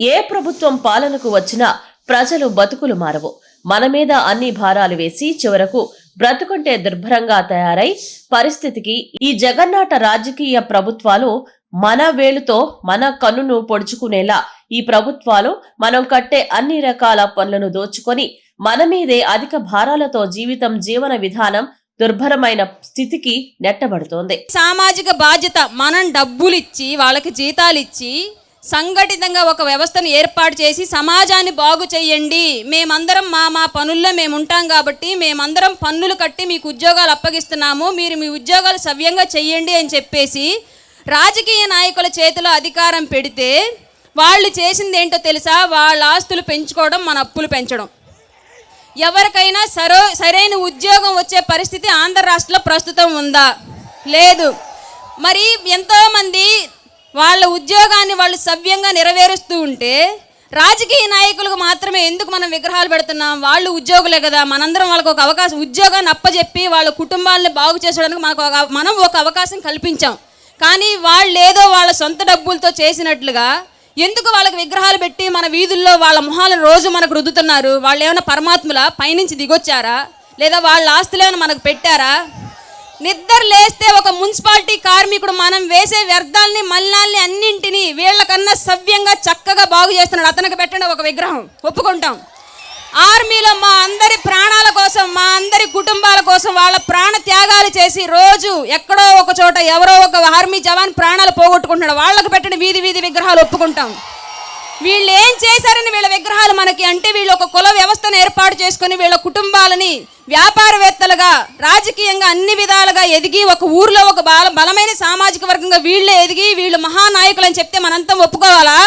ఏ ప్రభుత్వం పాలనకు వచ్చినా ప్రజలు బతుకులు మారవు. మన మీద అన్ని భారాలు వేసి చివరకు బ్రతుకుంటే దుర్భరంగా తయారై పరిస్థితికి ఈ జగన్నాట రాజకీయ ప్రభుత్వాలు మన వేలుతో మన కన్నును పొడుచుకునేలా ఈ ప్రభుత్వాలు మనం కట్టే అన్ని రకాల పనులను దోచుకొని మన మీదే అధిక భారాలతో జీవితం జీవన విధానం దుర్భరమైన స్థితికి నెట్టబడుతోంది. సామాజిక బాధ్యత మనం డబ్బులు ఇచ్చి వాళ్ళకి జీతాలు ఇచ్చి సంఘటితంగా ఒక వ్యవస్థను ఏర్పాటు చేసి సమాజాన్ని బాగు చేయండి. మేమందరం మా మా పనుల్లో మేము ఉంటాం కాబట్టి మేమందరం పన్నులు కట్టి మీకు ఉద్యోగాలు అప్పగిస్తున్నాము. మీరు మీ ఉద్యోగాలు సవ్యంగా చెయ్యండి అని చెప్పేసి రాజకీయ నాయకుల చేతిలో అధికారం పెడితే వాళ్ళు చేసింది ఏంటో తెలుసా? వాళ్ళ ఆస్తులు పెంచుకోవడం మన అప్పులు పెంచడం. ఎవరికైనా సరో సరైన ఉద్యోగం వచ్చే పరిస్థితి ఆంధ్ర రాష్ట్రంలో ప్రస్తుతం ఉందా? లేదు. మరి ఎంతోమంది వాళ్ళ ఉద్యోగాన్ని వాళ్ళు సవ్యంగా నెరవేరుస్తూ ఉంటే రాజకీయ నాయకులకు మాత్రమే ఎందుకు మనం విగ్రహాలు పెడుతున్నాం? వాళ్ళు ఉద్యోగులే కదా. మనందరం వాళ్ళకు ఒక అవకాశం ఉద్యోగాన్ని అప్పచెప్పి వాళ్ళ కుటుంబాలను బాగు చేసడానికి మనకు ఒక మనం ఒక అవకాశం కల్పించాం. కానీ వాళ్ళు ఏదో వాళ్ళ సొంత డబ్బులతో చేసినట్లుగా ఎందుకు వాళ్ళకి విగ్రహాలు పెట్టి మన వీధుల్లో వాళ్ళ మొహాలను రోజు మనకు రుద్దుతున్నారు? వాళ్ళు ఏమైనా పరమాత్ముల పైనుంచి దిగొచ్చారా? లేదా వాళ్ళ ఆస్తులు ఏమైనా మనకు పెట్టారా? నిద్ర లేస్తే ఒక మున్సిపాలిటీ కార్మికుడు మనం వేసే వ్యర్థాలని మల్లాల్ని అన్నింటినీ వీళ్ళకన్నా సవ్యంగా చక్కగా బాగు చేస్తున్నాడు. అతనికి పెట్టండి ఒక విగ్రహం. ఒప్పుకుంటాం. ఆర్మీలో మా అందరి ప్రాణాల కోసం మా అందరి కుటుంబాల కోసం వాళ్ళ ప్రాణ త్యాగాలు చేసి రోజు ఎక్కడో ఒక చోట ఎవరో ఒక ఆర్మీ జవాన్ ప్రాణాలు పోగొట్టుకుంటున్నాడు. వాళ్ళకు పెట్టిన వీధి వీధి విగ్రహాలు ఒప్పుకుంటాం. వీళ్ళు ఏం చేశారని వీళ్ళ విగ్రహాలు మనకి అంటే వీళ్ళు ఒక కుల వ్యవస్థను ఏర్పాటు చేసుకొని వీళ్ళ కుటుంబాలని వ్యాపారవేత్తలుగా రాజకీయంగా అన్ని విధాలుగా ఎదిగి ఒక ఊర్లో ఒక బల బలమైన సామాజిక వర్గంగా వీళ్ళే ఎదిగి వీళ్ళు మహానాయకులు అని చెప్తే మనంతా ఒప్పుకోవాలా?